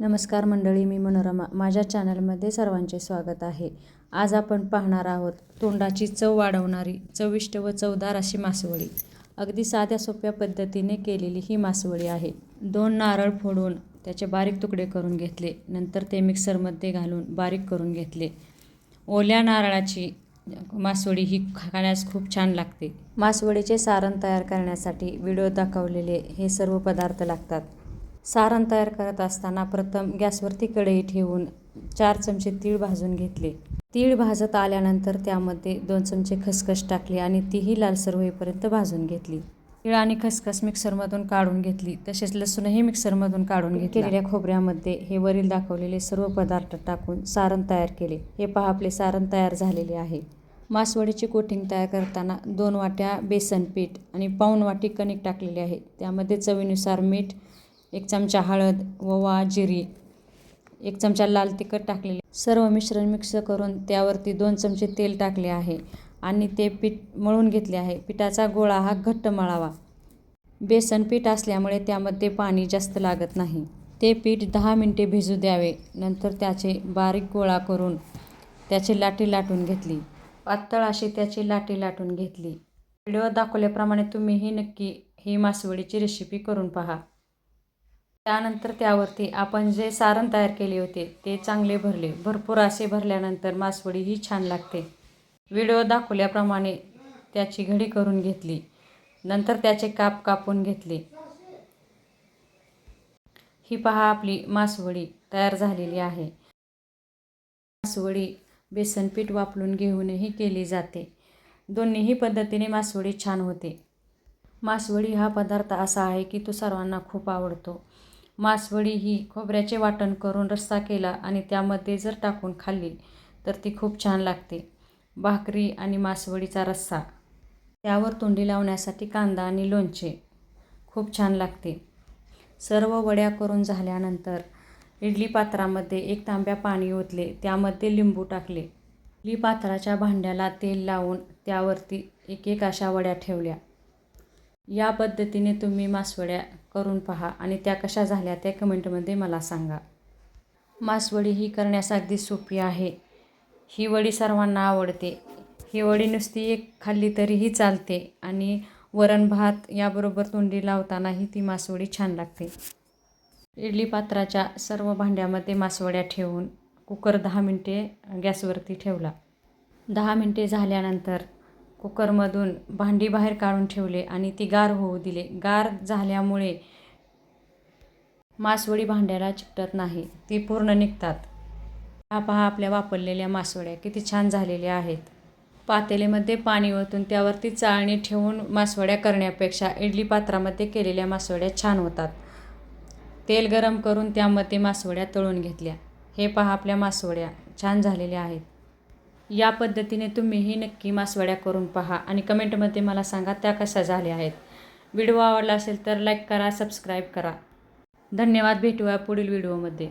नमस्कार मंडळी मी मनोरमा. माझ्या चॅनलमध्ये सर्वांचे स्वागत आहे. आज आपण पाहणार आहोत तोंडाची चव वाढवणारी चविष्ट व चवदार अशी मासवळी अगदी साध्या सोप्या पद्धतीने केलेली ही मासवळी आहे. दोन नारळ फोडून त्याचे बारीक तुकडे करून घेतले. नंतर ते मिक्सरमध्ये घालून बारीक करून घेतले. ओल्या नारळाची मासवडी ही खाण्यास खूप छान लागते. मासवडीचे सारण तयार करण्यासाठी व्हिडिओ दाखवलेले हे सर्व पदार्थ लागतात. सारण तयार करत असताना प्रथम गॅसवरती कढई ठेवून चार चमचे तीळ भाजून घेतले. तीळ भाजत आल्यानंतर त्यामध्ये दोन चमचे खसखस टाकली आणि तीही लालसर होईपर्यंत भाजून घेतली. तीळ आणि खसखस मिक्सरमधून काढून घेतली तसेच लसूणही मिक्सरमधून काढून घेतलेल्या केलेल्या खोबऱ्यामध्ये हे वरील दाखवलेले सर्व पदार्थ टाकून सारण तयार केले. हे पहा आपले सारण तयार झालेले आहे. मासवडीची कोटिंग तयार करताना दोन वाट्या बेसन पीठ आणि पाऊण वाटी कणिक टाकलेली आहे. त्यामध्ये चवीनुसार मीठ एक चमचा हळद ओवा जिरी एक चमचा लाल तिखट टाकलेले. सर्व मिश्रण मिक्स करून त्यावरती दोन चमचे तेल टाकले आहे आणि ते पीठ मळून घेतले आहे. पिठाचा गोळा हा घट्ट मळावा. बेसन पीठ असल्यामुळे त्यामध्ये पाणी जास्त लागत नाही. ते पीठ दहा मिनटे भिजू द्यावे. नंतर त्याचे बारीक गोळा करून त्याची लाटी लाटून घेतली. पातळ अशी त्याची लाटी लाटून घेतली. व्हिडिओ दाखवल्याप्रमाणे तुम्हीही नक्की ही मासवडीची रेसिपी करून पहा. त्यानंतर त्यावरती आपण जे सारण तयार केले होते ते चांगले भरले. भरपूर असे भरल्यानंतर मासवडी ही छान लागते. व्हिडिओ दाखवल्याप्रमाणे त्याची घडी करून घेतली. नंतर त्याचे काप कापून घेतले. ही पहा आपली मासवडी तयार झालेली आहे. मासवडी बेसनपीठ वापरून घेऊनही केली जाते. दोन्हीही पद्धतीने मासवडी छान होते. मासवडी हा पदार्थ असा आहे की तो सर्वांना खूप आवडतो. मासवडी ही खोबऱ्याचे वाटण करून रस्सा केला आणि त्यामध्ये जर टाकून खाल्ली तर ती खूप छान लागते. भाकरी आणि मासवडीचा रस्सा. त्यावर तोंडी लावण्यासाठी कांदा आणि लोणचे. खूप छान लागते. सर्व वड्या करून झाल्यानंतर इडली पात्रामध्ये एक तांब्या पाणी ओतले त्यामध्ये लिंबू टाकले. इडली पात्राच्या भांड्याला तेल लावून त्यावरती एक एक अशा वड्या ठेवल्या. या पद्धतीने तुम्ही मासवड्या करून पहा आणि त्या कशा झाल्या त्या कमेंटमध्ये मला सांगा. मासवडी ही करण्यास अगदी सोपी आहे. ही वडी सर्वांना आवडते. ही वडी नुसती एक खाल्ली तरीही चालते आणि वरण भात याबरोबर तोंडी लावतानाही ती मासवडी छान लागते. इडली पात्राच्या सर्व भांड्यामध्ये मासवड्या ठेवून कुकर दहा मिनटे गॅसवरती ठेवला. दहा मिनटे झाल्यानंतर कुकरमधून भांडी बाहेर काढून ठेवले आणि ती गार होऊ दिले. गार झाल्यामुळे मासवडी भांड्याला चिकटत नाही. ती पूर्ण निघतात. हा पहा आपल्या वापरलेल्या मासवड्या किती छान झालेल्या आहेत. पातेलेमध्ये पाणी ओतून त्यावरती चाळणी ठेवून मासवड्या करण्यापेक्षा इडली पात्रामध्ये केलेल्या मासवड्या छान होतात. तेल गरम करून त्यामध्ये मासवड्या तळून घेतल्या. हे पहा आपल्या मासवड्या छान झालेल्या आहेत. या पद्धतीने तुम्हीही नक्की मासवड्या करून पहा आणि कमेंटमध्ये मला सांगा त्या कशा झाल्या आहेत. व्हिडिओ आवडला असेल तर लाईक करा सबस्क्राईब करा. धन्यवाद भेटूया पुढील व्हिडिओमध्ये.